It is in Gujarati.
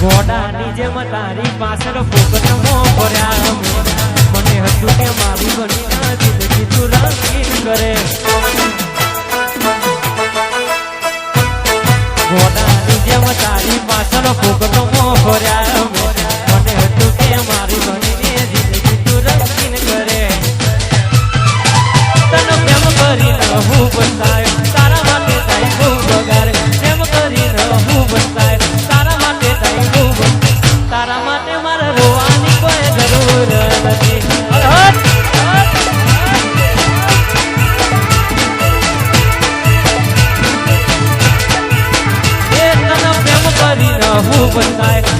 ગોડાની જેમ તારી પાછળ ફોકટ મો. ભર્યા મને હજુ કે મારી બની જિંદગી તું રંગીન કરે. side.